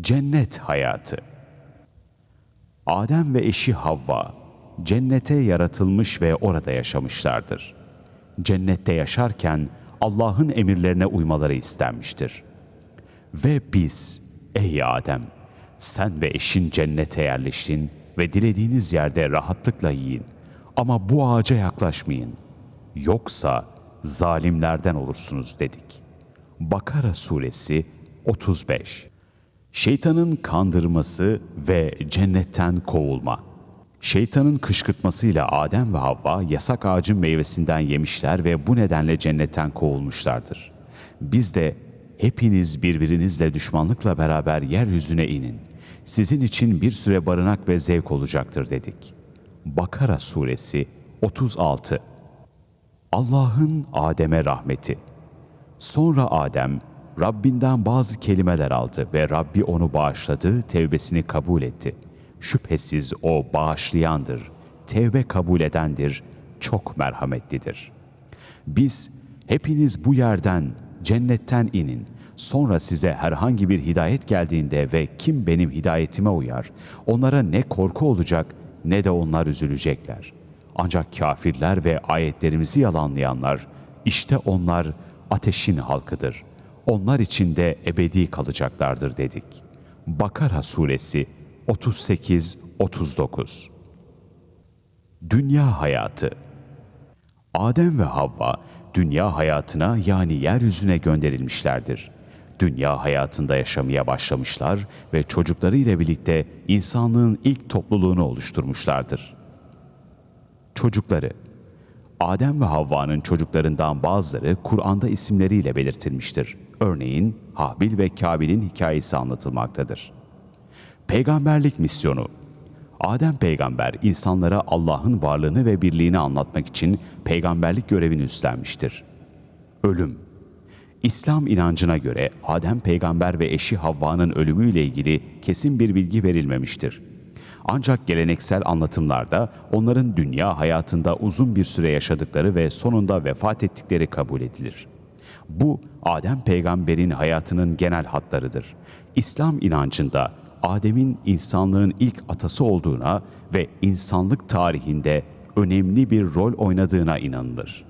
Cennet hayatı. Adem ve eşi Havva cennete yaratılmış ve orada yaşamışlardır. Cennette yaşarken Allah'ın emirlerine uymaları istenmiştir. Ve biz, ey Adem, sen ve eşin cennete yerleştin ve dilediğiniz yerde rahatlıkla yiyin. Ama bu ağaca yaklaşmayın. Yoksa zalimlerden olursunuz dedik. Bakara suresi 35 Şeytanın kandırması ve cennetten kovulma. Şeytanın kışkırtmasıyla Adem ve Havva yasak ağacın meyvesinden yemişler ve bu nedenle cennetten kovulmuşlardır. Biz de hepiniz birbirinizle düşmanlıkla beraber yeryüzüne inin. Sizin için bir süre barınak ve zevk olacaktır dedik. Bakara suresi 36 Allah'ın Adem'e rahmeti. Sonra Adem Rabbinden bazı kelimeler aldı ve Rabbi onu bağışladı, tevbesini kabul etti. Şüphesiz o bağışlayandır, tevbe kabul edendir, çok merhametlidir. Biz hepiniz bu yerden, cennetten inin. Sonra size herhangi bir hidayet geldiğinde ve kim benim hidayetime uyar, onlara ne korku olacak ne de onlar üzülecekler. Ancak kafirler ve ayetlerimizi yalanlayanlar, işte onlar ateşin halkıdır. Onlar içinde ebedi kalacaklardır dedik. Bakara suresi 38-39 Dünya hayatı Adem ve Havva dünya hayatına yani yeryüzüne gönderilmişlerdir. Dünya hayatında yaşamaya başlamışlar ve çocukları ile birlikte insanlığın ilk topluluğunu oluşturmuşlardır. Çocukları Adem ve Havva'nın çocuklarından bazıları Kur'an'da isimleriyle belirtilmiştir. Örneğin Habil ve Kabil'in hikayesi anlatılmaktadır. Peygamberlik misyonu Adem peygamber insanlara Allah'ın varlığını ve birliğini anlatmak için peygamberlik görevini üstlenmiştir. Ölüm İslam inancına göre Adem peygamber ve eşi Havva'nın ölümüyle ilgili kesin bir bilgi verilmemiştir. Ancak geleneksel anlatımlarda onların dünya hayatında uzun bir süre yaşadıkları ve sonunda vefat ettikleri kabul edilir. Bu Adem peygamberin hayatının genel hatlarıdır. İslam inancında Adem'in insanlığın ilk atası olduğuna ve insanlık tarihinde önemli bir rol oynadığına inanılır.